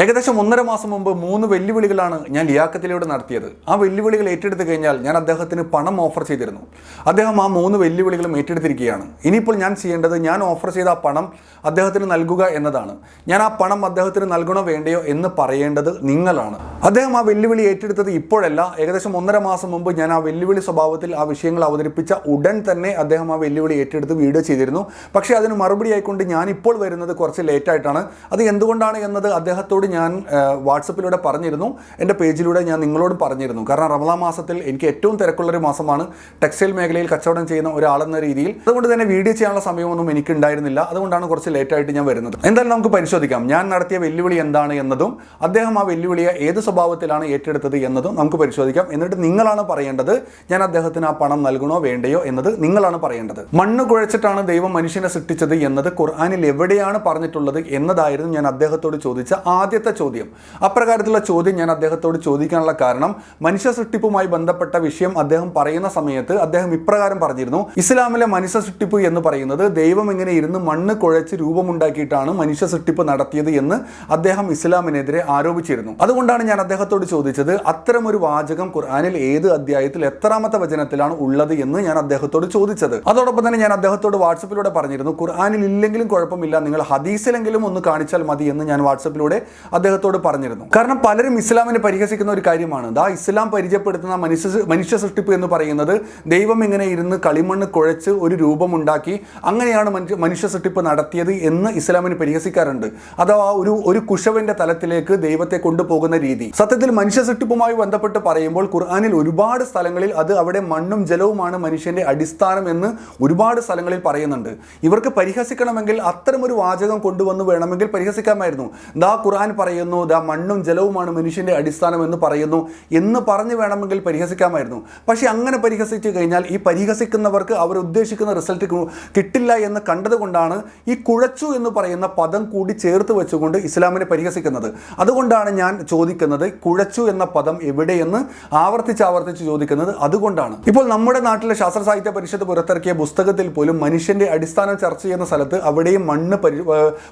ഏകദേശം ഒന്നര മാസം മുമ്പ് മൂന്ന് വെല്ലുവിളികളാണ് ഞാൻ ലിയാക്കത്തിലൂടെ നടത്തിയത്. ആ വെല്ലുവിളികൾ ഏറ്റെടുത്ത് കഴിഞ്ഞാൽ ഞാൻ അദ്ദേഹത്തിന് പണം ഓഫർ ചെയ്തിരുന്നു. അദ്ദേഹം ആ മൂന്ന് വെല്ലുവിളികളും ഏറ്റെടുത്തിരിക്കുകയാണ്. ഇനിയിപ്പോൾ ഞാൻ ചെയ്യേണ്ടത് ഞാൻ ഓഫർ ചെയ്ത ആ പണം അദ്ദേഹത്തിന് നൽകുക എന്നതാണ്. ഞാൻ ആ പണം അദ്ദേഹത്തിന് നൽകണോ വേണ്ടയോ എന്ന് പറയേണ്ടത് നിങ്ങളാണ്. അദ്ദേഹം ആ വെല്ലുവിളി ഏറ്റെടുത്തത് ഇപ്പോഴല്ല. ഏകദേശം ഒന്നര മാസം മുമ്പ് ഞാൻ ആ വെല്ലുവിളി സ്വഭാവത്തിൽ ആ വിഷയങ്ങൾ അവതരിപ്പിച്ച ഉടൻ തന്നെ അദ്ദേഹം ആ വെല്ലുവിളി ഏറ്റെടുത്ത് വീഡിയോ ചെയ്തിരുന്നു. പക്ഷേ അതിന് മറുപടി ആയിക്കൊണ്ട് ഞാൻ ഇപ്പോൾ വരുന്നത് കുറച്ച് ലേറ്റായിട്ടാണ്. അത് എന്തുകൊണ്ടാണ് എന്നത് അദ്ദേഹത്തോട് ഞാൻ ആ, വാട്സപ്പിലൂടെ പറഞ്ഞിരുന്നു. എന്റെ പേജിലൂടെ ഞാൻ നിങ്ങളോട് പറഞ്ഞിരുന്നു. കാരണം റമദാ മാസത്തിൽ എനിക്ക് ഏറ്റവും തിരക്കുള്ളൊരു മാസമാണ്. ടെക്സ്റ്റൈൽ മേഖലയിൽ കച്ചവടം ചെയ്യുന്ന ഒരാളെന്ന രീതിയിൽ. അതുകൊണ്ട് തന്നെ വീഡിയോ ചെയ്യാനുള്ള സമയമൊന്നും എനിക്ക് ഉണ്ടായിരുന്നില്ല അതുകൊണ്ടാണ് കുറച്ച് ലേറ്റായിട്ട് ഞാൻ വരുന്നത്. എന്തായാലും നമുക്ക് പരിശോധിക്കാം. ഞാൻ നടത്തിയ വെല്ലുവിളി എന്താണ് എന്നതും അദ്ദേഹം ആ വെല്ലുവിളിയെ ഏത് സ്വഭാവത്തിലാണ് ഏറ്റെടുത്തത് എന്നതും നമുക്ക് പരിശോധിക്കാം. എന്നിട്ട് നിങ്ങളാണ് പറയേണ്ടത് ഞാൻ അദ്ദേഹത്തിന് ആ പണം നൽകണോ വേണ്ടയോ എന്നത് നിങ്ങളാണ് പറയേണ്ടത്. മണ്ണ് കുഴച്ചിട്ടാണ് ദൈവം മനുഷ്യനെ സൃഷ്ടിച്ചത് എന്നത് ഖുർആാനിൽ എവിടെയാണ് പറഞ്ഞിട്ടുള്ളത് എന്നതായിരുന്നു ഞാൻ അദ്ദേഹത്തോട് ചോദിച്ച ആദ്യത്തെ ചോദ്യം. അപ്രകാരത്തിലുള്ള ചോദ്യം ഞാൻ അദ്ദേഹത്തോട് ചോദിക്കാനുള്ള കാരണം മനുഷ്യ സൃഷ്ടിപ്പുമായി ബന്ധപ്പെട്ട വിഷയം അദ്ദേഹം പറയുന്ന സമയത്ത് അദ്ദേഹം ഇപ്രകാരം പറഞ്ഞിരുന്നു. ഇസ്ലാമിലെ മനുഷ്യ സൃഷ്ടിപ്പ് എന്ന് പറയുന്നത് ദൈവം ഇങ്ങനെ ഇരുന്ന് മണ്ണ് കുഴച്ച് രൂപമുണ്ടാക്കിയിട്ടാണ് മനുഷ്യ സൃഷ്ടിപ്പ് നടത്തിയത് എന്ന് അദ്ദേഹം ഇസ്ലാമിനെതിരെ ആരോപിച്ചിരുന്നു. അതുകൊണ്ടാണ് ഞാൻ അദ്ദേഹത്തോട് ചോദിച്ചത് അത്തരമൊരു വാചകം ഖുർആാനിൽ ഏത് അധ്യായത്തിൽ എത്രാമത്തെ വചനത്തിലാണ് ഉള്ളത് എന്ന് ഞാൻ അദ്ദേഹത്തോട് ചോദിച്ചത്. അതോടൊപ്പം തന്നെ ഞാൻ അദ്ദേഹത്തോട് വാട്സപ്പിലൂടെ പറഞ്ഞിരുന്നു ഖുർആാനിൽ ഇല്ലെങ്കിലും കുഴപ്പമില്ല നിങ്ങൾ ഹദീസിലെങ്കിലും ഒന്ന് കാണിച്ചാൽ മതി എന്ന് ഞാൻ വാട്സപ്പിലൂടെ അദ്ദേഹത്തോട് പറഞ്ഞിരുന്നു. കാരണം പലരും ഇസ്ലാമിനെ പരിഹസിക്കുന്ന ഒരു കാര്യമാണ്. ദാ ഇസ്ലാം പരിചയപ്പെടുത്തുന്ന മനുഷ്യ മനുഷ്യ സൃഷ്ടിപ്പ് എന്ന് പറയുന്നത് ദൈവം ഇങ്ങനെ ഇരുന്ന് കളിമണ്ണ് കുഴച്ച് ഒരു രൂപമുണ്ടാക്കി അങ്ങനെയാണ് മനുഷ്യ മനുഷ്യ സൃഷ്ടിപ്പ് നടത്തിയത് എന്ന് ഇസ്ലാമിന് പരിഹസിക്കാറുണ്ട്. അഥവാ ഒരു ഒരു കുശവന്റെ തലത്തിലേക്ക് ദൈവത്തെ കൊണ്ടുപോകുന്ന രീതി. സത്യത്തിൽ മനുഷ്യ സൃഷ്ടിപ്പുമായി ബന്ധപ്പെട്ട് പറയുമ്പോൾ ഖുർആാനിൽ ഒരുപാട് സ്ഥലങ്ങളിൽ അത് അവിടെ മണ്ണും ജലവുമാണ് മനുഷ്യന്റെ അടിസ്ഥാനം എന്ന് ഒരുപാട് സ്ഥലങ്ങളിൽ പറയുന്നുണ്ട്. ഇവർക്ക് പരിഹസിക്കണമെങ്കിൽ അത്തരമൊരു വാചകം കൊണ്ടുവന്ന് വേണമെങ്കിൽ പരിഹസിക്കാമായിരുന്നു. ദാ ഖുർആൻ പറയുന്നു ദ മണ്ണും ജലവുമാണ് മനുഷ്യന്റെ അടിസ്ഥാനം എന്ന് പറയുന്നു എന്ന് പറഞ്ഞു വേണമെങ്കിൽ പരിഹസിക്കാമായിരുന്നു. പക്ഷേ അങ്ങനെ പരിഹസിച്ചു കഴിഞ്ഞാൽ ഈ പരിഹസിക്കുന്നവർക്ക് അവർ ഉദ്ദേശിക്കുന്ന റിസൾട്ട് കിട്ടില്ല എന്ന് കണ്ടതുകൊണ്ടാണ് ഈ കുഴച്ചു എന്ന് പറയുന്ന പദം കൂടി ചേർത്ത് വെച്ചുകൊണ്ട് ഇസ്ലാമിനെ പരിഹസിക്കുന്നത്. അതുകൊണ്ടാണ് ഞാൻ ചോദിക്കുന്നത് കുഴച്ചു എന്ന പദം എവിടെയെന്ന്? ആവർത്തിച്ച് ആവർത്തിച്ച് ചോദിക്കുന്നത് അതുകൊണ്ടാണ്. ഇപ്പോൾ നമ്മുടെ നാട്ടിലെ ശാസ്ത്ര സാഹിത്യ പരിഷത്ത് പുറത്തിറക്കിയ പുസ്തകത്തിൽ പോലും മനുഷ്യന്റെ അടിസ്ഥാനം ചർച്ച ചെയ്യുന്ന സ്ഥലത്ത് അവിടെയും മണ്ണ്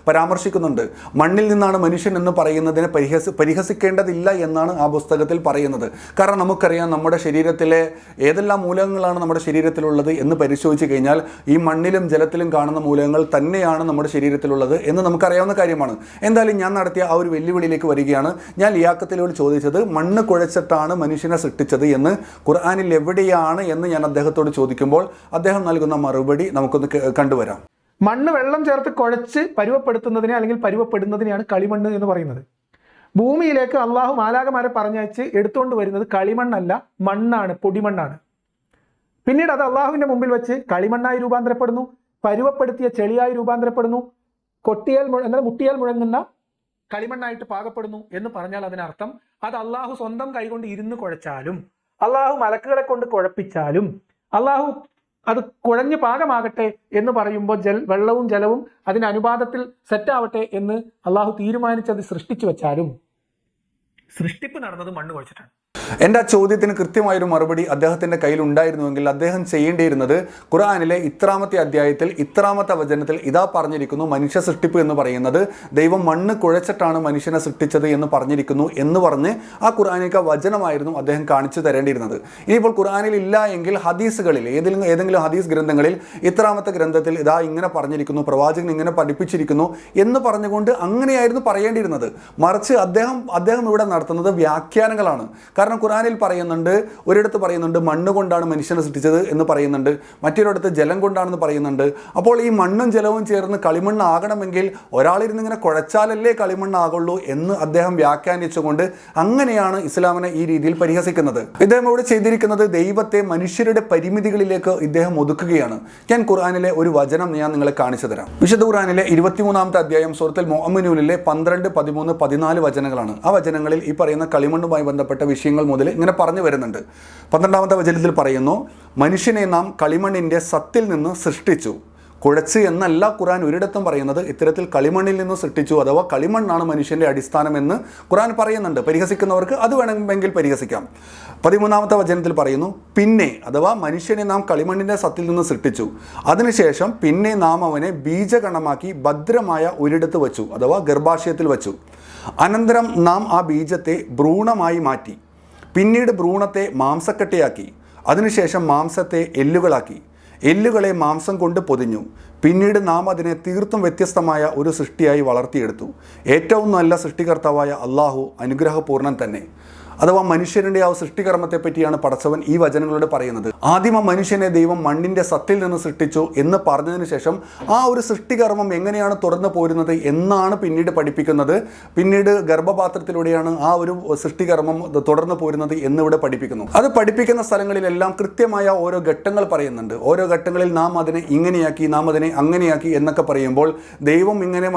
പരാമർശിക്കുന്നുണ്ട്. മണ്ണിൽ നിന്നാണ് മനുഷ്യൻ എന്ന് പറയുന്നതിനെ പരിഹസ പരിഹസിക്കേണ്ടതില്ല എന്നാണ് ആ പുസ്തകത്തിൽ പറയുന്നത്. കാരണം നമുക്കറിയാം നമ്മുടെ ശരീരത്തിലെ ഏതെല്ലാം മൂലകങ്ങളാണ് നമ്മുടെ ശരീരത്തിലുള്ളത് എന്ന് പരിശോധിച്ച് കഴിഞ്ഞാൽ ഈ മണ്ണിലും ജലത്തിലും കാണുന്ന മൂലകങ്ങൾ തന്നെയാണ് നമ്മുടെ ശരീരത്തിലുള്ളത് എന്ന് നമുക്കറിയാവുന്ന കാര്യമാണ്. എന്തായാലും ഞാൻ നടത്തിയ ആ ഒരു വെല്ലുവിളിയിലേക്ക് വരികയാണ്. ഞാൻ ലിയാക്കത്തിലോട് ചോദിച്ചത് മണ്ണ് കുഴച്ചിട്ടാണ് മനുഷ്യനെ സൃഷ്ടിച്ചത് എന്ന് ഖുർആാനിൽ എവിടെയാണ്? എന്ന് ഞാൻ അദ്ദേഹത്തോട് ചോദിക്കുമ്പോൾ അദ്ദേഹം നൽകുന്ന മറുപടി നമുക്കൊന്ന് കണ്ടുവരാം. മണ്ണ് വെള്ളം ചേർത്ത് കുഴച്ച് പരുവപ്പെടുത്തുന്നതിനെ അല്ലെങ്കിൽ പരുവപ്പെടുന്നതിനെയാണ് കളിമണ്ണ് എന്ന് പറയുന്നത്. ഭൂമിയിലേക്ക് അള്ളാഹു മാലാകമാരെ പറഞ്ഞയച്ച് എടുത്തുകൊണ്ട് വരുന്നത് കളിമണ്ണല്ല മണ്ണാണ് പൊടിമണ്ണാണ്. പിന്നീട് അത് അള്ളാഹുവിന്റെ മുമ്പിൽ വെച്ച് കളിമണ്ണായി രൂപാന്തരപ്പെടുന്നു പരുവപ്പെടുത്തിയ ചെളിയായി രൂപാന്തരപ്പെടുന്നു കൊട്ടിയാൽ എന്നാൽ മുട്ടിയാൽ മുഴങ്ങുന്ന കളിമണ്ണായിട്ട് പാകപ്പെടുന്നു എന്ന് പറഞ്ഞാൽ അതിനർത്ഥം അത് അള്ളാഹു സ്വന്തം കൈകൊണ്ട് ഇരുന്ന് കുഴച്ചാലും അള്ളാഹു മലക്കുകളെ കൊണ്ട് കുഴപ്പിച്ചാലും അള്ളാഹു അത് കുഴഞ്ഞ് പാകമാകട്ടെ എന്ന് പറയുമ്പോൾ ജൽ വെള്ളവും ജലവും അതിന് അനുപാതത്തിൽ സെറ്റാവട്ടെ എന്ന് അള്ളാഹു തീരുമാനിച്ചത് സൃഷ്ടിച്ചു വെച്ചാലും സൃഷ്ടിപ്പ് നടന്നത് മണ്ണ് കുഴച്ചിട്ടാണ്. എന്റെ ആ ചോദ്യത്തിന് കൃത്യമായൊരു മറുപടി അദ്ദേഹത്തിന്റെ കയ്യിൽ ഉണ്ടായിരുന്നുവെങ്കിൽ അദ്ദേഹം ചെയ്യേണ്ടിയിരുന്നത് ഖുർആാനിലെ ഇത്രാമത്തെ അധ്യായത്തിൽ ഇത്രാമത്തെ വചനത്തിൽ ഇതാ പറഞ്ഞിരിക്കുന്നു മനുഷ്യ സൃഷ്ടിപ്പ് എന്ന് പറയുന്നത് ദൈവം മണ്ണ് കുഴച്ചിട്ടാണ് മനുഷ്യനെ സൃഷ്ടിച്ചത് എന്ന് പറഞ്ഞിരിക്കുന്നു എന്ന് പറഞ്ഞ് ആ ഖുർആാനിക വചനമായിരുന്നു അദ്ദേഹം കാണിച്ചു തരേണ്ടിയിരുന്നത്. ഇനിയിപ്പോൾ ഖുർആാനിൽ ഇല്ല എങ്കിൽ ഹദീസുകളിൽ ഏതെങ്കിലും ഏതെങ്കിലും ഹദീസ് ഗ്രന്ഥങ്ങളിൽ ഇത്രാമത്തെ ഗ്രന്ഥത്തിൽ ഇതാ ഇങ്ങനെ പറഞ്ഞിരിക്കുന്നു പ്രവാചകൻ ഇങ്ങനെ പഠിപ്പിച്ചിരിക്കുന്നു എന്ന് പറഞ്ഞുകൊണ്ട് അങ്ങനെയായിരുന്നു പറയേണ്ടിയിരുന്നത്. മറിച്ച് അദ്ദേഹം അദ്ദേഹം ഇവിടെ നടത്തുന്നത് വ്യാഖ്യാനങ്ങളാണ്. കാരണം ഖുറാനിൽ പറയുന്നുണ്ട് ഒരിടത്ത് പറയുന്നുണ്ട് മണ്ണ് കൊണ്ടാണ് മനുഷ്യനെ സൃഷ്ടിച്ചത് എന്ന് പറയുന്നുണ്ട് മറ്റൊരിടത്ത് ജലം കൊണ്ടാണെന്ന് പറയുന്നുണ്ട്. അപ്പോൾ ഈ മണ്ണും ജലവും ചേർന്ന് കളിമണ്ണാകണമെങ്കിൽ ഒരാളിരുന്ന് ഇങ്ങനെ കുഴച്ചാലല്ലേ കളിമണ്ണാകുള്ളൂ എന്ന് അദ്ദേഹം വ്യാഖ്യാനിച്ചുകൊണ്ട് അങ്ങനെയാണ് ഇസ്ലാമിനെ ഈ രീതിയിൽ പരിഹസിക്കുന്നത്. ഇദ്ദേഹം ഇവിടെ ചെയ്തിരിക്കുന്നത് ദൈവത്തെ മനുഷ്യരുടെ പരിമിതികളിലേക്ക് ഇദ്ദേഹം ഒതുക്കുകയാണ്. ഞാൻ ഖുർആാനിലെ ഒരു വചനം ഞാൻ നിങ്ങളെ കാണിച്ചു തരാം. വിശുദ്ധ ഖുർആാനിലെ ഇരുപത്തിമൂന്നാമത്തെ അധ്യായം സുഹൃത്തിൽ മൊഹമ്മിനൂലിലെ പന്ത്രണ്ട് പതിമൂന്ന് പതിനാല് വചനങ്ങളാണ്. ആ വചനങ്ങളിൽ ഈ പറയുന്ന കളിമണ്ണുമായി ബന്ധപ്പെട്ട വിഷയങ്ങൾ മുതൽ ഇങ്ങനെ പറഞ്ഞു വരുന്നുണ്ട്. പന്ത്രണ്ടാമത്തെ വചനത്തിൽ പറയുന്നു മനുഷ്യനെ നാം കളിമണ്ണിന്റെ സത്തിൽ നിന്ന് സൃഷ്ടിച്ചു. കുഴച്ച് എന്നല്ല ഖുറാൻ ഒരിടത്തും പറയുന്നത് ഇത്തരത്തിൽ കളിമണ്ണിൽ നിന്ന് സൃഷ്ടിച്ചു അഥവാ കളിമണ്ണാണ് മനുഷ്യന്റെ അടിസ്ഥാനം എന്ന് ഖുറാൻ പറയുന്നുണ്ട്. പരിഹസിക്കുന്നവർക്ക് അത് വേണമെങ്കിൽ പരിഹസിക്കാം. പതിമൂന്നാമത്തെ വചനത്തിൽ പറയുന്നു പിന്നെ അഥവാ മനുഷ്യനെ നാം കളിമണ്ണിന്റെ സത്തിൽ നിന്ന് സൃഷ്ടിച്ചു. അതിനുശേഷം പിന്നെ നാം അവനെ ബീജകണമാക്കി ഭദ്രമായ ഒരിടത്ത് വച്ചു അഥവാ ഗർഭാശയത്തിൽ വച്ചു. അനന്തരം നാം ആ ബീജത്തെ ഭ്രൂണമായി മാറ്റി. പിന്നീട് ഭ്രൂണത്തെ മാംസക്കട്ടയാക്കി. അതിനുശേഷം മാംസത്തെ എല്ലുകളാക്കി. എല്ലുകളെ മാംസം കൊണ്ട് പൊതിഞ്ഞു. പിന്നീട് നാം അതിനെ തീർത്തും വ്യത്യസ്തമായ ഒരു സൃഷ്ടിയായി വളർത്തിയെടുത്തു. ഏറ്റവും നല്ല സൃഷ്ടികർത്താവായ അള്ളാഹു അനുഗ്രഹപൂർണൻ തന്നെ. അഥവാ മനുഷ്യരുടെ ആ സൃഷ്ടികർമ്മത്തെ പറ്റിയാണ് പടച്ചവൻ ഈ വചനങ്ങളോട് പറയുന്നത്. ആദിമ മനുഷ്യനെ ദൈവം മണ്ണിന്റെ സത്തിൽ നിന്ന് സൃഷ്ടിച്ചു എന്ന് പറഞ്ഞതിന് ശേഷം ആ ഒരു സൃഷ്ടികർമ്മം എങ്ങനെയാണ് തുറന്നു പോരുന്നത് എന്നാണ് പിന്നീട് പഠിപ്പിക്കുന്നത്. പിന്നീട് ഗർഭപാത്രത്തിലൂടെയാണ് ആ ഒരു സൃഷ്ടികർമ്മം തുടർന്നു പോരുന്നത് എന്നിവിടെ പഠിപ്പിക്കുന്നു. അത് പഠിപ്പിക്കുന്ന സ്ഥലങ്ങളിലെല്ലാം കൃത്യമായ ഓരോ ഘട്ടങ്ങൾ പറയുന്നുണ്ട്. ഓരോ ഘട്ടങ്ങളിൽ നാം അതിനെ ഇങ്ങനെയാക്കി നാം അതിനെ അങ്ങനെയാക്കി എന്നൊക്കെ പറയുമ്പോൾ ദൈവം ഇങ്ങനെ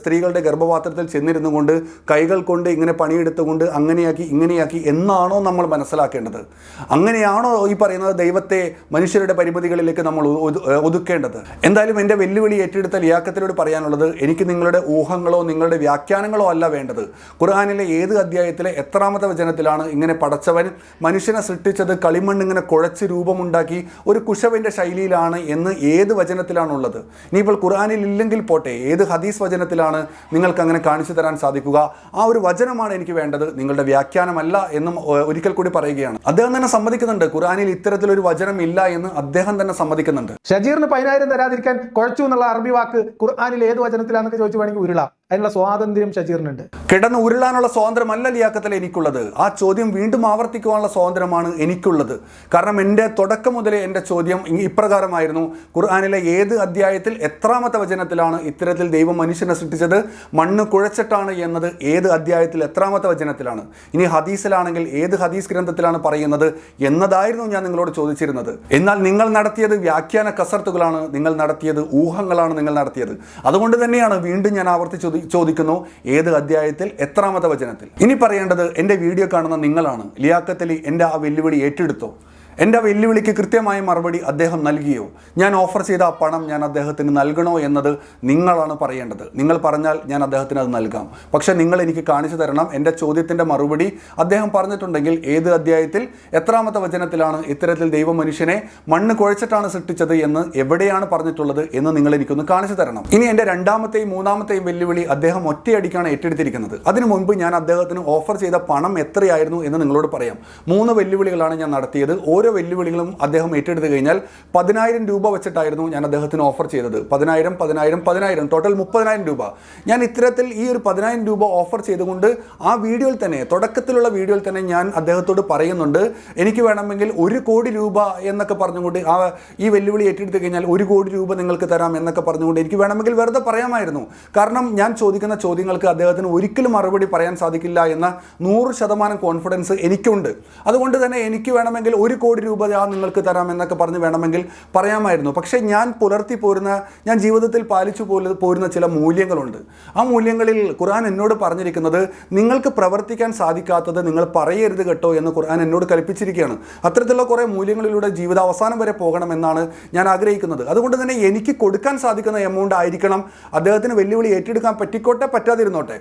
സ്ത്രീകളുടെ ഗർഭപാത്രത്തിൽ ചെന്നിരുന്നു കൊണ്ട് കൈകൾ കൊണ്ട് ഇങ്ങനെ പണിയെടുത്തുകൊണ്ട് അങ്ങനെയാക്കി ഇങ്ങനെയാക്കി എന്നാണോ നമ്മൾ മനസ്സിലാക്കേണ്ടത്. അങ്ങനെയാണോ ഈ പറയുന്നത് ദൈവത്തെ മനുഷ്യരുടെ പരിമിതികളിലേക്ക് നമ്മൾ ഒതു- ഒതുക്കേണ്ടത്? എന്തായാലും എന്റെ വെല്ലുവിളി ഏറ്റെടുത്ത ലിയാക്കത്തിനോട് പറയാനുള്ളത് എനിക്ക് നിങ്ങളുടെ ഊഹങ്ങളോ നിങ്ങളുടെ വ്യാഖ്യാനങ്ങളോ അല്ല വേണ്ടത്. ഖുർആാനിലെ ഏത് അധ്യായത്തിലെ എത്രാമത്തെ വചനത്തിലാണ് ഇങ്ങനെ പടച്ചവൻ മനുഷ്യനെ സൃഷ്ടിച്ചത്? കളിമണ്ണ് ഇങ്ങനെ കുഴച്ച് രൂപമുണ്ടാക്കി ഒരു കുശവിന്റെ ശൈലിയിലാണ് എന്ന് ഏത് വചനത്തിലാണുള്ളത്? ഇനിയിപ്പോൾ ഖുർആാനിൽ ഇല്ലെങ്കിൽ പോട്ടെ ഏത് ഹദീസ് വചനത്തിലാണ് നിങ്ങൾക്ക് അങ്ങനെ കാണിച്ചു തരാൻ സാധിക്കുക? ആ ഒരു വചനമാണ് എനിക്ക് വേണ്ടത്. നിങ്ങളുടെ വ്യാഖ്യാനമല്ല എന്നും ഒരിക്കൽ കൂടി പറയുകയാണ്. അദ്ദേഹം തന്നെ സമ്മതിക്കുന്നുണ്ട് ഖുറാനിൽ ഇത്തരത്തിലൊരു വചനം ഇല്ല എന്ന് അദ്ദേഹം തന്നെ സമ്മതിക്കുന്നുണ്ട്. ഷജീറിന് പതിനായിരം തരാതിരിക്കാൻ കുഴച്ചു എന്നുള്ള അറബി വാക്ക് ഖുർആാനിൽ ഏത് വചനത്തിലാണെന്നൊക്കെ ചോദിച്ചു വേണമെങ്കിൽ ഉരുളാം. അതിനുള്ള സ്വാതന്ത്ര്യം ഷജീറിനുണ്ട്. കിടന്ന് ഉരുളാനുള്ള സ്വാതന്ത്ര്യമല്ല ലിയാക്കത്തിൽ എനിക്കുള്ളത്. ആ ചോദ്യം വീണ്ടും ആവർത്തിക്കുവാനുള്ള സ്വാതന്ത്ര്യമാണ് എനിക്കുള്ളത്. കാരണം എന്റെ തുടക്കം മുതലേ എന്റെ ചോദ്യം ഇപ്രകാരമായിരുന്നു. ഖുർആാനിലെ ഏത് അധ്യായത്തിൽ എത്രാമത്തെ വചനത്തിലാണ് ഇത്തരത്തിൽ ദൈവം മനുഷ്യനെ സൃഷ്ടിച്ചത്? മണ്ണ് കുഴച്ചിട്ടാണ് എന്നത് ഏത് അധ്യായത്തിൽ എത്രാമത്തെ വചനത്തിലാണ്? ഇനി ഹദീസിലാണെങ്കിൽ ഏത് ഹദീസ് ഗ്രന്ഥത്തിലാണ് പറയുന്നത് എന്നതായിരുന്നു ഞാൻ നിങ്ങളോട് ചോദിച്ചിരുന്നത്. എന്നാൽ നിങ്ങൾ നടത്തിയത് വ്യാഖ്യാന കസർത്തുകളാണ്. നിങ്ങൾ നടത്തിയത് ഊഹങ്ങളാണ് നിങ്ങൾ നടത്തിയത്. അതുകൊണ്ട് തന്നെയാണ് വീണ്ടും ഞാൻ ആവർത്തിച്ച് ചോദി- ചോദിക്കുന്നു ഏത് അധ്യായത്തിൽ? എത്രാമത്തെ വചനത്തിൽ? ഇനി പറയേണ്ടത് എന്റെ വീഡിയോ കാണുന്ന നിങ്ങളാണ്. ലിയാക്കത്തലി എന്റെ ആ വെല്ലുവിളി ഏറ്റെടുത്തോ? എന്റെ വെല്ലുവിളിക്ക് കൃത്യമായ മറുപടി അദ്ദേഹം നൽകിയോ? ഞാൻ ഓഫർ ചെയ്ത ആ പണം ഞാൻ അദ്ദേഹത്തിന് നൽകണോ എന്നത് നിങ്ങളാണ് പറയേണ്ടത്. നിങ്ങൾ പറഞ്ഞാൽ ഞാൻ അദ്ദേഹത്തിന് അത് നൽകാം. പക്ഷേ നിങ്ങൾ എനിക്ക് കാണിച്ചു തരണം എന്റെ ചോദ്യത്തിന്റെ മറുപടി അദ്ദേഹം പറഞ്ഞിട്ടുണ്ടെങ്കിൽ ഏത് അധ്യായത്തിൽ? എത്രാമത്തെ വചനത്തിലാണ് ഇത്തരത്തിൽ ദൈവം മനുഷ്യനെ മണ്ണ് കുഴച്ചിട്ടാണ് സൃഷ്ടിച്ചത് എന്ന് എവിടെയാണ് പറഞ്ഞിട്ടുള്ളത് എന്ന് നിങ്ങൾ എനിക്കൊന്ന് കാണിച്ചു തരണം. ഇനി എന്റെ രണ്ടാമത്തെയും മൂന്നാമത്തെയും വെല്ലുവിളി അദ്ദേഹം ഒറ്റയടിക്കാണ് ഏറ്റെടുത്തിരിക്കുന്നത്. അതിനു മുൻപ് ഞാൻ അദ്ദേഹത്തിന് ഓഫർ ചെയ്ത പണം എത്രയായിരുന്നു എന്ന് നിങ്ങളോട് പറയാം. മൂന്ന് വെല്ലുവിളികളാണ് ഞാൻ നടത്തിയത്. ഓരോ വെല്ലുവിളികളും അദ്ദേഹം ഏറ്റെടുത്ത് കഴിഞ്ഞാൽ പതിനായിരം രൂപ വെച്ചിട്ടായിരുന്നു ഞാൻ അദ്ദേഹത്തിന് ഓഫർ ചെയ്തത്. പതിനായിരം പതിനായിരം പതിനായിരം ടോട്ടൽ മുപ്പതിനായിരം രൂപ. ഞാൻ ഇത്തരത്തിൽ ഈ ഒരു പതിനായിരം രൂപ ഓഫർ ചെയ്തുകൊണ്ട് ആ വീഡിയോയിൽ തന്നെ തുടക്കത്തിലുള്ള വീഡിയോയിൽ തന്നെ ഞാൻ അദ്ദേഹത്തോട് പറയുന്നുണ്ട് എനിക്ക് വേണമെങ്കിൽ ഒരു കോടി രൂപ എന്നൊക്കെ പറഞ്ഞുകൊണ്ട് ആ ഈ വെല്ലുവിളി ഏറ്റെടുത്ത് കഴിഞ്ഞാൽ ഒരു കോടി രൂപ നിങ്ങൾക്ക് തരാം എന്നൊക്കെ പറഞ്ഞുകൊണ്ട് എനിക്ക് വേണമെങ്കിൽ വെറുതെ പറയാമായിരുന്നു. കാരണം ഞാൻ ചോദിക്കുന്ന ചോദ്യങ്ങൾക്ക് അദ്ദേഹത്തിന് ഒരിക്കലും മറുപടി പറയാൻ സാധിക്കില്ല എന്ന നൂറ് ശതമാനം കോൺഫിഡൻസ് എനിക്കുണ്ട്. അതുകൊണ്ട് തന്നെ എനിക്ക് വേണമെങ്കിൽ ഒരു കോടി രൂപ ഞാൻ നിങ്ങൾക്ക് തരാം എന്നൊക്കെ പറഞ്ഞ് വേണമെങ്കിൽ പറയാമായിരുന്നു. പക്ഷേ ഞാൻ പുലർത്തി പോരുന്ന ഞാൻ ജീവിതത്തിൽ പാലിച്ചു പോല- പോരുന്ന ചില മൂല്യങ്ങളുണ്ട്. ആ മൂല്യങ്ങളിൽ ഖുർആൻ എന്നോട് പറഞ്ഞിരിക്കുന്നത് നിങ്ങൾക്ക് പ്രവർത്തിക്കാൻ സാധിക്കാത്തത് നിങ്ങൾ പറയരുത് കേട്ടോ എന്ന് ഖുർആൻ എന്നോട് കൽപ്പിച്ചിരിക്കുകയാണ്. അത്തരത്തിലുള്ള കുറേ മൂല്യങ്ങളിലൂടെ ജീവിതാവസാനം വരെ പോകണമെന്നാണ് ഞാൻ ആഗ്രഹിക്കുന്നത്. അതുകൊണ്ട് തന്നെ എനിക്ക് കൊടുക്കാൻ സാധിക്കുന്ന എമൗണ്ട് ആയിരിക്കണം. അദ്ദേഹത്തിന് വെല്ലുവിളി ഏറ്റെടുക്കാൻ പറ്റിക്കോട്ടെ പറ്റാതിരുന്നോട്ടെ.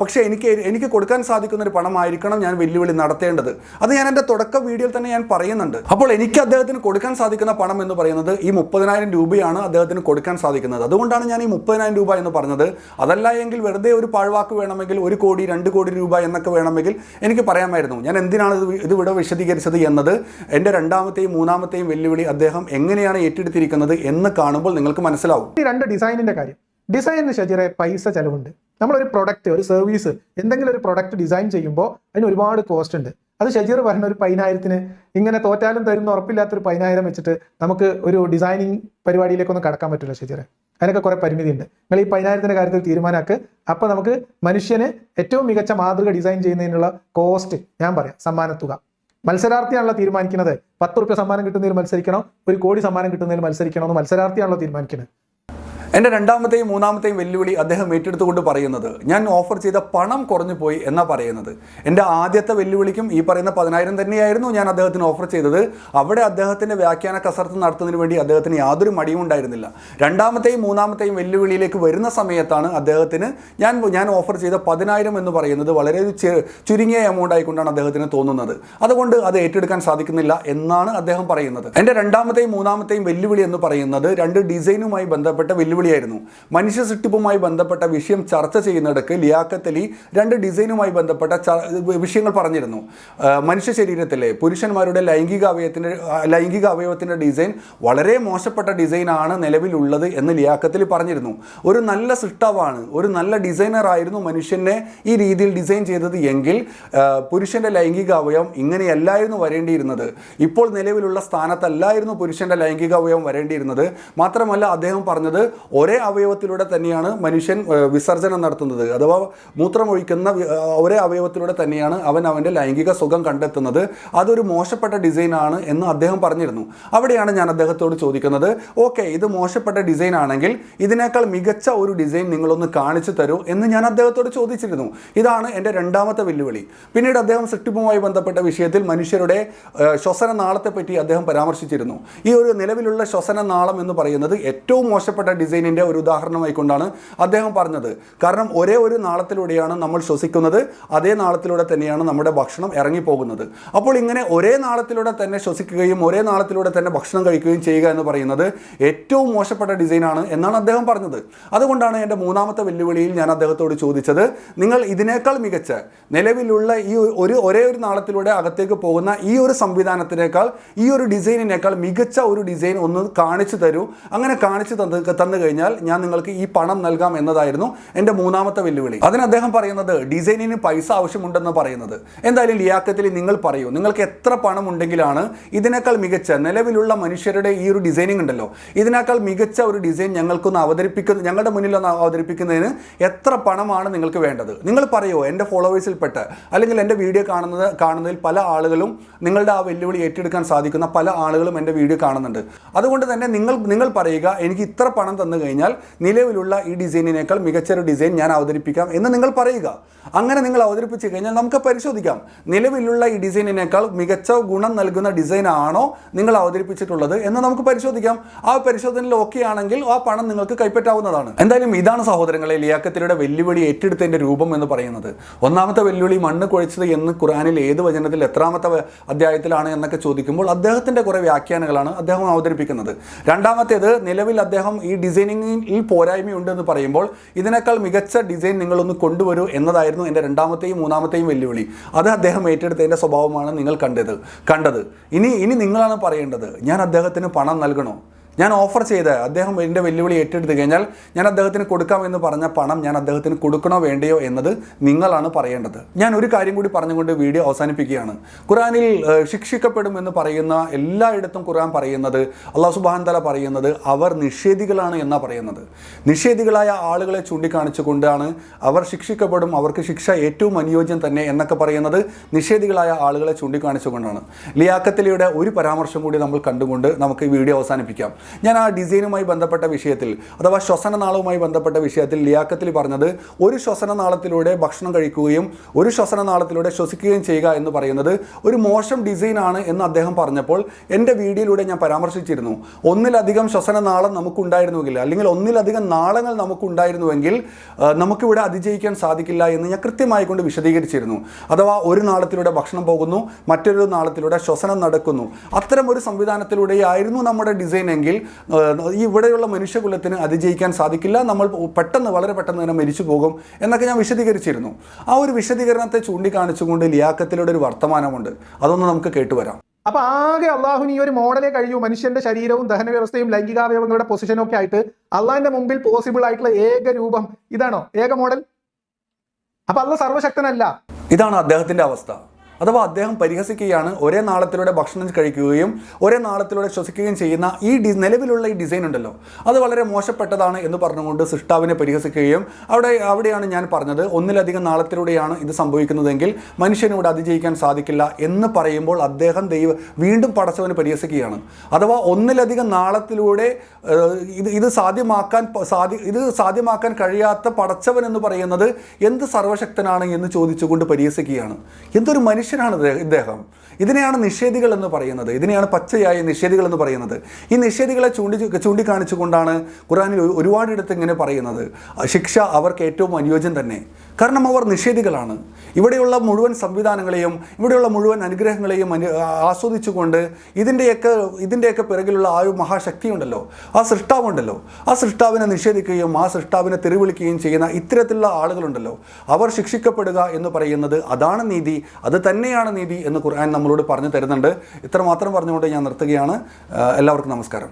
പക്ഷേ എനിക്ക് എനിക്ക് കൊടുക്കാൻ സാധിക്കുന്ന ഒരു പണമായിരിക്കണം ഞാൻ വെല്ലുവിളി നടത്തേണ്ടത്. അത് ഞാൻ എന്റെ തുടക്ക വീഡിയോയിൽ തന്നെ ഞാൻ പറയുന്നുണ്ട്. അപ്പോൾ എനിക്ക് അദ്ദേഹത്തിന് കൊടുക്കാൻ സാധിക്കുന്ന പണം എന്ന് പറയുന്നത് ഈ മുപ്പതിനായിരം രൂപയാണ് അദ്ദേഹത്തിന് കൊടുക്കാൻ സാധിക്കുന്നത്. അതുകൊണ്ടാണ് ഞാൻ ഈ മുപ്പതിനായിരം രൂപ എന്ന് പറഞ്ഞത്. അതല്ല എങ്കിൽ വെറുതെ ഒരു പാഴ്വാക്ക് വേണമെങ്കിൽ ഒരു കോടി രണ്ട് കോടി രൂപ എന്നൊക്കെ വേണമെങ്കിൽ എനിക്ക് പറയാമായിരുന്നു. ഞാൻ എന്തിനാണ് ഇത് ഇത് ഇവിടെ വിശദീകരിച്ചത് എന്നത് എന്റെ രണ്ടാമത്തെയും മൂന്നാമത്തെയും വെല്ലുവിളി അദ്ദേഹം എങ്ങനെയാണ് ഏറ്റെടുത്തിരിക്കുന്നത് എന്ന് കാണുമ്പോൾ നിങ്ങൾക്ക് മനസ്സിലാവും. രണ്ട് ഡിസൈനിന്റെ കാര്യം. ഡിസൈനിന് ശരിയായ പൈസ ചെലവുണ്ട്. നമ്മളൊരു പ്രൊഡക്റ്റ് ഒരു സർവീസ് എന്തെങ്കിലും ഒരു പ്രൊഡക്റ്റ് ഡിസൈൻ ചെയ്യുമ്പോൾ അതിന് ഒരുപാട് കോസ്റ്റ് ഉണ്ട്. അത് ഷജീർ പറഞ്ഞ ഒരു പതിനായിരത്തിന് ഇങ്ങനെ തോറ്റാലും തരുന്ന ഉറപ്പില്ലാത്തൊരു പതിനായിരം വെച്ചിട്ട് നമുക്ക് ഒരു ഡിസൈനിങ് പരിപാടിയിലേക്കൊന്നും കടക്കാൻ പറ്റില്ല ഷജീർ അതിനൊക്കെ കുറെ പരിമിതിയുണ്ട്. നിങ്ങൾ ഈ പതിനായിരത്തിന്റെ കാര്യത്തിൽ തീരുമാനമാക്ക് അപ്പൊ നമുക്ക് മനുഷ്യന് ഏറ്റവും മികച്ച മാതൃക ഡിസൈൻ ചെയ്യുന്നതിനുള്ള കോസ്റ്റ് ഞാൻ പറയാം. സമ്മാനത്തുക. മത്സരാർത്ഥിയാണല്ലോ തീരുമാനിക്കുന്നത്. പത്ത് റുപ്യ സമ്മാനം കിട്ടുന്നതിൽ മത്സരിക്കണോ? ഒരു കോടി സമ്മാനം കിട്ടുന്നതിൽ മത്സരിക്കണോ എന്ന് മത്സരാർത്ഥിയാണല്ലോ തീരുമാനിക്കുന്നത്. എന്റെ രണ്ടാമത്തെയും മൂന്നാമത്തെയും വെല്ലുവിളി അദ്ദേഹം ഏറ്റെടുത്തുകൊണ്ട് പറയുന്നത് ഞാൻ ഓഫർ ചെയ്ത പണം കുറഞ്ഞു പോയി എന്നാ പറയുന്നത്. എന്റെ ആദ്യത്തെ വെല്ലുവിളിക്കും ഈ പറയുന്ന പതിനായിരം തന്നെയായിരുന്നു ഞാൻ അദ്ദേഹത്തിന് ഓഫർ ചെയ്തത്. അവിടെ അദ്ദേഹത്തിന്റെ വ്യാഖ്യാന കസർത്ത് നടത്തുന്നതിന് വേണ്ടി അദ്ദേഹത്തിന് യാതൊരു മടിയും ഉണ്ടായിരുന്നില്ല. രണ്ടാമത്തെയും മൂന്നാമത്തെയും വെല്ലുവിളിയിലേക്ക് വരുന്ന സമയത്താണ് അദ്ദേഹത്തിന് ഞാൻ ഞാൻ ഓഫർ ചെയ്ത പതിനായിരം എന്ന് പറയുന്നത് വളരെ ചുരുങ്ങിയ എമൗണ്ട് ആയിക്കൊണ്ടാണ് അദ്ദേഹത്തിന് തോന്നുന്നത്. അതുകൊണ്ട് അത് ഏറ്റെടുക്കാൻ സാധിക്കുന്നില്ല എന്നാണ് അദ്ദേഹം പറയുന്നത്. എന്റെ രണ്ടാമത്തെയും മൂന്നാമത്തെയും വെല്ലുവിളി എന്ന് പറയുന്നത് രണ്ട് ഡിസൈനുമായി ബന്ധപ്പെട്ട വെല്ലുവിളിയായിരുന്നു മനുഷ്യ സൃഷ്ടിപ്പുമായി ബന്ധപ്പെട്ട വിഷയം ചർച്ച ചെയ്യുന്നിടക്ക് ലിയാക്കത്ത് അലി രണ്ട് ഡിസൈനുമായി ബന്ധപ്പെട്ട വിഷയങ്ങൾ പറഞ്ഞിരുന്നു. മനുഷ്യ ശരീരത്തിലെ പുരുഷന്മാരുടെ ലൈംഗിക അവയവത്തിന്റെ ലൈംഗിക അവയവത്തിന്റെ ഡിസൈൻ വളരെ മോശപ്പെട്ട ഡിസൈനാണ് നിലവിലുള്ളത് എന്ന് ലിയാക്കത്തിൽ പറഞ്ഞിരുന്നു. ഒരു നല്ല സൃഷ്ടാവാണ് ഒരു നല്ല ഡിസൈനർ ആയിരുന്നു മനുഷ്യനെ ഈ രീതിയിൽ ഡിസൈൻ ചെയ്തത് എങ്കിൽ പുരുഷന്റെ ലൈംഗിക അവയവം ഇങ്ങനെയല്ലായിരുന്നു വരേണ്ടിയിരുന്നത്. ഇപ്പോൾ നിലവിലുള്ള സ്ഥാനത്തല്ലായിരുന്നു പുരുഷന്റെ ലൈംഗിക അവയവം വരേണ്ടിയിരുന്നത്. മാത്രമല്ല അദ്ദേഹം പറഞ്ഞത് ഒരേ അവയവത്തിലൂടെ തന്നെയാണ് മനുഷ്യൻ വിസർജനം നടത്തുന്നത്. അഥവാ മൂത്രമൊഴിക്കുന്ന ഒരേ അവയവത്തിലൂടെ തന്നെയാണ് അവൻ അവന്റെ ലൈംഗിക സുഖം കണ്ടെത്തുന്നത്. അതൊരു മോശപ്പെട്ട ഡിസൈനാണ് എന്ന് അദ്ദേഹം പറഞ്ഞിരുന്നു. അവിടെയാണ് ഞാൻ അദ്ദേഹത്തോട് ചോദിക്കുന്നത് ഓക്കെ ഇത് മോശപ്പെട്ട ഡിസൈൻ ആണെങ്കിൽ ഇതിനേക്കാൾ മികച്ച ഒരു ഡിസൈൻ നിങ്ങളൊന്ന് കാണിച്ചു തരൂ എന്ന് ഞാൻ അദ്ദേഹത്തോട് ചോദിച്ചിരുന്നു. ഇതാണ് എന്റെ രണ്ടാമത്തെ വെല്ലുവിളി. പിന്നീട് അദ്ദേഹം സൃഷ്ടിപ്പുമായി ബന്ധപ്പെട്ട വിഷയത്തിൽ മനുഷ്യരുടെ ശ്വസന നാളത്തെ പറ്റി അദ്ദേഹം പരാമർശിച്ചിരുന്നു. ഈ ഒരു നിലവിലുള്ള ശ്വസന നാളം എന്ന് പറയുന്നത് ഏറ്റവും മോശപ്പെട്ട ഡിസൈനിന്റെ ഒരു ഉദാഹരണമായിക്കൊണ്ടാണ് അദ്ദേഹം പറഞ്ഞത്. കാരണം ഒരേ ഒരു നാളത്തിലൂടെയാണ് നമ്മൾ ശ്വസിക്കുന്നത് അതേ നാളത്തിലൂടെ തന്നെയാണ് നമ്മുടെ ഭക്ഷണം ഇറങ്ങിപ്പോകുന്നത്. അപ്പോൾ ഇങ്ങനെ ഒരേ നാളത്തിലൂടെ തന്നെ ശ്വസിക്കുകയും ഒരേ നാളത്തിലൂടെ തന്നെ ഭക്ഷണം കഴിക്കുകയും ചെയ്യുക എന്ന് പറയുന്നത് ഏറ്റവും മോശപ്പെട്ട ഡിസൈനാണ് എന്നാണ് അദ്ദേഹം പറഞ്ഞത്. അതുകൊണ്ടാണ് എന്റെ മൂന്നാമത്തെ വെല്ലുവിളിയിൽ ഞാൻ അദ്ദേഹത്തോട് ചോദിച്ചത് നിങ്ങൾ ഇതിനേക്കാൾ മികച്ച നിലവിലുള്ള ഈ ഒരു ഒരേ ഒരു നാളത്തിലൂടെ അകത്തേക്ക് പോകുന്ന ഈ ഒരു സംവിധാനത്തിനേക്കാൾ ഈ ഒരു ഡിസൈനിനേക്കാൾ മികച്ച ഒരു ഡിസൈൻ ഒന്ന് കാണിച്ചു തരൂ അങ്ങനെ കാണിച്ചു തന്നു തന്നു കഴിഞ്ഞാൽ ഞാൻ നിങ്ങൾക്ക് ഈ പണം നൽകാം എന്നതായിരുന്നു എന്റെ മൂന്നാമത്തെ വെല്ലുവിളി. അതിന് അദ്ദേഹം പറയുന്നത് ഡിസൈനിന് പൈസ ആവശ്യമുണ്ടെന്ന് പറയുന്നത്. എന്തായാലും ലിയാക്കത്തിൽ നിങ്ങൾ പറയൂ നിങ്ങൾക്ക് എത്ര പണം ഉണ്ടെങ്കിലാണ് ഇതിനേക്കാൾ മികച്ച നിലവിലുള്ള മനുഷ്യരുടെ ഈ ഒരു ഡിസൈനിങ് ഉണ്ടല്ലോ ഇതിനേക്കാൾ മികച്ച ഒരു ഡിസൈൻ ഞങ്ങൾക്കൊന്ന് അവതരിപ്പിക്കുന്ന ഞങ്ങളുടെ മുന്നിൽ ഒന്ന് അവതരിപ്പിക്കുന്നതിന് എത്ര പണമാണ് നിങ്ങൾക്ക് വേണ്ടത്? നിങ്ങൾ പറയുമോ എന്റെ ഫോളോവേഴ്സിൽപ്പെട്ട് അല്ലെങ്കിൽ എന്റെ വീഡിയോ കാണുന്നത് കാണുന്നതിൽ പല ആളുകളും നിങ്ങളുടെ ആ വെല്ലുവിളി ഏറ്റെടുക്കാൻ സാധിക്കുന്ന പല ആളുകളും എന്റെ വീഡിയോ കാണുന്നുണ്ട്. അതുകൊണ്ട് തന്നെ നിങ്ങൾ നിങ്ങൾ പറയുക എനിക്ക് ഇത്ര പണം കഴിഞ്ഞാൽ നിലവിലുള്ള ഈ ഡിസൈനിനേക്കാൾ മികച്ചൊരു ഡിസൈൻ ഞാൻ അവതരിപ്പിക്കാം എന്ന് നിങ്ങൾ പറയുക. അങ്ങനെ നിങ്ങൾ അവതരിപ്പിച്ച് കഴിഞ്ഞാൽ നമുക്ക് പരിശോധിക്കാം. നിലവിലുള്ള ഈ ഡിസൈനിനേക്കാൾ മികച്ച ഗുണം നൽകുന്ന ഡിസൈൻ ആണോ നിങ്ങൾ അവതരിപ്പിച്ചിട്ടുള്ളത് എന്ന് നമുക്ക് പരിശോധിക്കാം. ആ പരിശോധനയിൽ ഓക്കെ ആണെങ്കിൽ ആ പണം നിങ്ങൾക്ക് കൈപ്പറ്റാവുന്നതാണ്. എന്തായാലും ഇതാണ് സഹോദരങ്ങളെ ലിയാക്കത്തിലൂടെ വെല്ലുവിളി ഏറ്റെടുത്തതിന്റെ രൂപം എന്ന് പറയുന്നത്. ഒന്നാമത്തെ വെല്ലുവിളി മണ്ണ് കുഴച്ചത് എന്ന് ഖുറാനിൽ ഏത് വചനത്തിൽ എത്രാമത്തെ അധ്യായത്തിലാണ് എന്നൊക്കെ ചോദിക്കുമ്പോൾ അദ്ദേഹത്തിന്റെ കുറേ വ്യാഖ്യാനങ്ങളാണ് അദ്ദേഹം അവതരിപ്പിക്കുന്നത്. രണ്ടാമത്തേത് നിലവിൽ അദ്ദേഹം ഈ ഡിസൈനിങ്ങിൽ പോരായ്മയുണ്ട് എന്ന് പറയുമ്പോൾ ഇതിനേക്കാൾ മികച്ച ഡിസൈൻ നിങ്ങളൊന്ന് കൊണ്ടുവരൂ എന്നതായിരുന്നു എന്റെ രണ്ടാമത്തെയും മൂന്നാമത്തെയും വെല്ലുവിളി. അത് അദ്ദേഹം ഏറ്റെടുത്തതിന്റെ സ്വഭാവമാണ് നിങ്ങൾ കണ്ടത്. കണ്ടത്. ഇനി ഇനി നിങ്ങളാണ് പറയേണ്ടത് ഞാൻ അദ്ദേഹത്തിന് പണം നൽകണോ? ഞാൻ ഓഫർ ചെയ്ത് അദ്ദേഹം എന്റെ വെല്ലുവിളി ഏറ്റെടുത്ത് കഴിഞ്ഞാൽ ഞാൻ അദ്ദേഹത്തിന് കൊടുക്കാമെന്ന് പറഞ്ഞ പണം ഞാൻ അദ്ദേഹത്തിന് കൊടുക്കണോ വേണ്ടയോ എന്നത് നിങ്ങളാണ് പറയേണ്ടത്. ഞാൻ ഒരു കാര്യം കൂടി പറഞ്ഞുകൊണ്ട് വീഡിയോ അവസാനിപ്പിക്കുകയാണ്. ഖുറാനിൽ ശിക്ഷിക്കപ്പെടും എന്ന് പറയുന്ന എല്ലായിടത്തും ഖുറാൻ പറയുന്നത് അള്ളാഹു സുബാൻ തല പറയുന്നത് അവർ നിഷേധികളാണ് എന്നാ പറയുന്നത്. നിഷേധികളായ ആളുകളെ ചൂണ്ടിക്കാണിച്ചുകൊണ്ടാണ് അവർ ശിക്ഷിക്കപ്പെടും അവർക്ക് ശിക്ഷ ഏറ്റവും അനുയോജ്യം തന്നെ എന്നൊക്കെ പറയുന്നത് നിഷേധികളായ ആളുകളെ ചൂണ്ടിക്കാണിച്ചുകൊണ്ടാണ്. ലിയാക്കത്തലിയുടെ ഒരു പരാമർശം കൂടി നമ്മൾ കണ്ടുകൊണ്ട് നമുക്ക് ഈ വീഡിയോ അവസാനിപ്പിക്കാം. ഞാൻ ആ ഡിസൈനുമായി ബന്ധപ്പെട്ട വിഷയത്തിൽ അഥവാ ശ്വസന നാളവുമായി ബന്ധപ്പെട്ട വിഷയത്തിൽ ലിയാക്കത്തിൽ പറഞ്ഞത് ഒരു ശ്വസന നാളത്തിലൂടെ ഭക്ഷണം കഴിക്കുകയും ഒരു ശ്വസന നാളത്തിലൂടെ ശ്വസിക്കുകയും ചെയ്യുക എന്ന് പറയുന്നത് ഒരു മോശം ഡിസൈനാണ് എന്ന് അദ്ദേഹം പറഞ്ഞപ്പോൾ എന്റെ വീഡിയോയിലൂടെ ഞാൻ പരാമർശിച്ചിരുന്നു. ഒന്നിലധികം ശ്വസന നാളം നമുക്കുണ്ടായിരുന്നുവെങ്കിൽ അല്ലെങ്കിൽ ഒന്നിലധികം നാളങ്ങൾ നമുക്കുണ്ടായിരുന്നുവെങ്കിൽ നമുക്കിവിടെ അതിജയിക്കാൻ സാധിക്കില്ല എന്ന് ഞാൻ കൃത്യമായി കൊണ്ട് വിശദീകരിച്ചിരുന്നു. അഥവാ ഒരു നാളത്തിലൂടെ ഭക്ഷണം പോകുന്നു മറ്റൊരു നാളത്തിലൂടെ ശ്വസനം നടക്കുന്നു. അത്തരം ഒരു സംവിധാനത്തിലൂടെയായിരുന്നു നമ്മുടെ ഡിസൈൻ എങ്കിൽ ഈ ഇവിടെയുള്ള മനുഷ്യകുലത്തിന് അതിജയിക്കാൻ സാധിക്കില്ല നമ്മൾ പെട്ടെന്ന് വളരെ പെട്ടെന്ന് തന്നെ മരിച്ചു പോകും എന്നൊക്കെ ഞാൻ വിശദീകരിച്ചിരുന്നു. ആ ഒരു വിശദീകരണത്തെ ചൂണ്ടിക്കാണിച്ചുകൊണ്ട് ലിയാക്കത്തിലൂടെ ഒരു വർത്തമാനമുണ്ട്. അതൊന്ന് നമുക്ക് കേട്ടുവരാം അപ്പൊ ആകെ അള്ളാഹുവിന് ഈ ഒരു മോഡലേ കഴിയൂ. മനുഷ്യന്റെ ശരീരവും ദഹന വ്യവസ്ഥയും ലൈംഗികാവയവങ്ങളുടെ പൊസിഷനും ഒക്കെ ആയിട്ട് അള്ളാഹിന്റെ മുമ്പിൽ പോസിബിൾ ആയിട്ടുള്ള ഏക രൂപം. ഇതാണോ? ഏക മോഡൽ? അപ്പൊ അള്ള സർവശക്തനല്ല ഇതാണ് അദ്ദേഹത്തിന്റെ അവസ്ഥ. അഥവാ അദ്ദേഹം പരിഹസിക്കുകയാണ് ഒരേ നാളത്തിലൂടെ ഭക്ഷണം കഴിക്കുകയും ഒരേ നാളത്തിലൂടെ ശ്വസിക്കുകയും ചെയ്യുന്ന ഈ ഡി നിലവിലുള്ള ഈ ഡിസൈൻ ഉണ്ടല്ലോ. അത് വളരെ മോശപ്പെട്ടതാണ് എന്ന് പറഞ്ഞുകൊണ്ട് സൃഷ്ടാവിനെ പരിഹസിക്കുകയും അവിടെ അവിടെയാണ് ഞാൻ പറഞ്ഞത് ഒന്നിലധികം നാളത്തിലൂടെയാണ് ഇത് സംഭവിക്കുന്നതെങ്കിൽ മനുഷ്യനിവിടെ അതിജയിക്കാൻ സാധിക്കില്ല എന്ന് പറയുമ്പോൾ അദ്ദേഹം ദൈവ വീണ്ടും പടച്ചവന് പരിഹസിക്കുകയാണ്. അഥവാ ഒന്നിലധികം നാളത്തിലൂടെ ഇത് ഇത് സാധ്യമാക്കാൻ സാധ്യ സാധി ഇത് സാധ്യമാക്കാൻ കഴിയാത്ത പടച്ചവൻ എന്ന് പറയുന്നത് എന്ത് സർവശക്തനാണ് എന്ന് ചോദിച്ചുകൊണ്ട് പരിഹസിക്കുകയാണ്. എന്തൊരു മനുഷ്യനാണ് ഇദ്ദേഹം- ഇതിനെയാണ് നിഷേധികൾ എന്ന് പറയുന്നത്. ഇതിനെയാണ് പച്ചയായ നിഷേധികൾ എന്ന് പറയുന്നത്. ഈ നിഷേധികളെ ചൂണ്ടി ചൂണ്ടിക്കാണിച്ചുകൊണ്ടാണ് ഖുറാനിൽ ഒരു- ഒരുപാടിടത്ത് ഇങ്ങനെ പറയുന്നത്. ശിക്ഷ അവർക്ക് ഏറ്റവും അനുയോജ്യം തന്നെ. കാരണം അവർ നിഷേധികളാണ്. ഇവിടെയുള്ള മുഴുവൻ സംവിധാനങ്ങളെയും ഇവിടെയുള്ള മുഴുവൻ അനുഗ്രഹങ്ങളെയും അനു ആസ്വദിച്ചുകൊണ്ട് ഇതിന്റെയൊക്കെ ഇതിന്റെയൊക്കെ പിറകിലുള്ള ആ ഒരു മഹാശക്തിയുണ്ടല്ലോ. ആ സൃഷ്ടാവുണ്ടല്ലോ. ആ സൃഷ്ടാവിനെ നിഷേധിക്കുകയും ആ സൃഷ്ടാവിനെ തെരുവിളിക്കുകയും ചെയ്യുന്ന ഇത്തരത്തിലുള്ള ആളുകളുണ്ടല്ലോ. അവർ ശിക്ഷിക്കപ്പെടുക എന്ന് പറയുന്നത് അതാണ് നീതി. അത് തന്നെയാണ് നീതി എന്ന് ഖുർആൻ നമ്മളോട് പറഞ്ഞു തരുന്നുണ്ട്. ഇത്ര മാത്രം പറഞ്ഞുകൊണ്ട് ഞാൻ നിർത്തുകയാണ്. എല്ലാവർക്കും നമസ്കാരം.